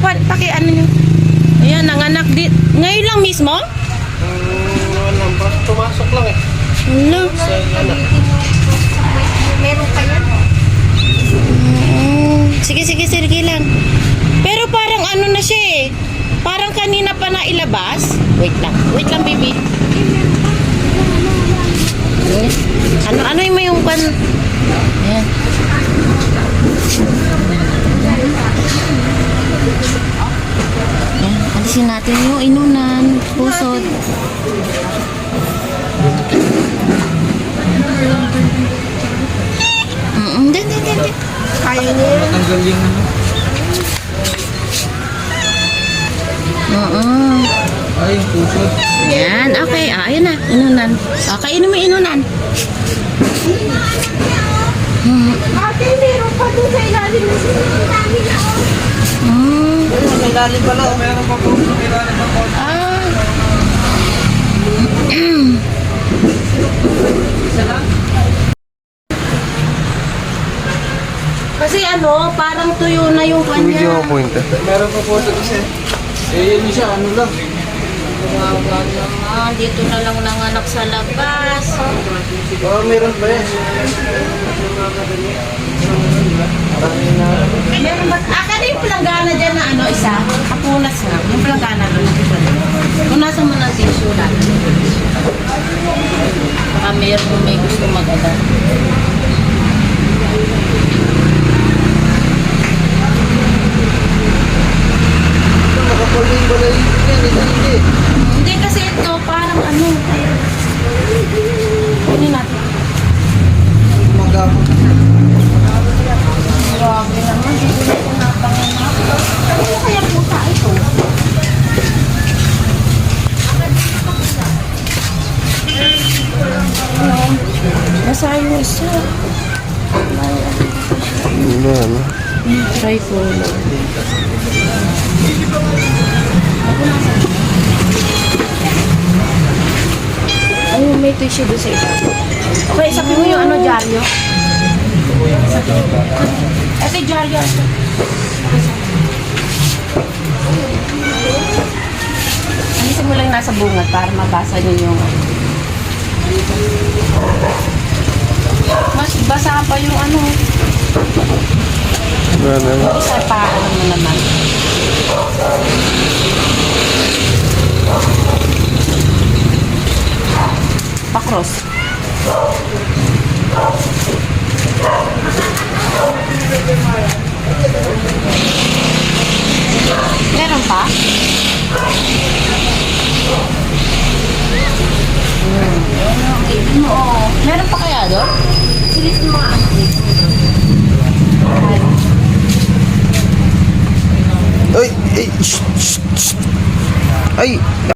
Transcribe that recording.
pa, paki ano nyo. Ayan, nanganak di. Ngayon lang mismo? Hmm, ano, parang pumasok lang eh. Ano? Sa ano. Meron pa yan. Oo. Sige, sige, sige lang. Pero parang ano na siya eh. Parang kanina pa na ilabas. Wait lang. Wait lang, baby. Ano, ano yung may yung pan... Ayan, natin yung inunan, pusod. Mm-mm, din, din, din, din. Kaya niya yan. Tanggal yung ano. Oo. Ay, yung puso. Yan, okay. Ah, ayun na. Inunan. Ah, kainin mo yung inunan. Ate, meron pa doon sa ilalim ng niya. Hmm. Ang lalim pala. oh. Meron pa po sa ilalim ng konti. Ah. Kasi ano, parang tuyo na yung kanya. point eh. Meron pa po ito kasi. Eh, yun siya, ano lang. Wawa naman. Dito na lang nanganak sa labas. Oh, meron pa yan. Meron ba? Ah, kada yung planggana dyan na ano, isa? Kapunas na. Yung planggana doon. Punasan mo ng tissue lang. Baka meron may gusto mag-ada. Nakapuling ba na yun? Hindi, hindi. Hindi kasi ito parang. Ano natin? Magapon. Grabe naman. Dito na ito napanganak. Ano kaya pusa ito? Ano? Nasayo isa. Ano, ano? Trifolo. Ay, may tissue doon sa ito. Okay, isapin mo yung ano, dyaryo. Ito yung dyaryo. Alisin mo lang nasa bungad para mabasa nyo yung... Mas basa pa yung ano. Ano, ano? Isa pa, ano naman. Pakros. Meron pa? Hmm. Kaya doon? Silip mo nga. Ay, ay, shh, shh, shh. Ay,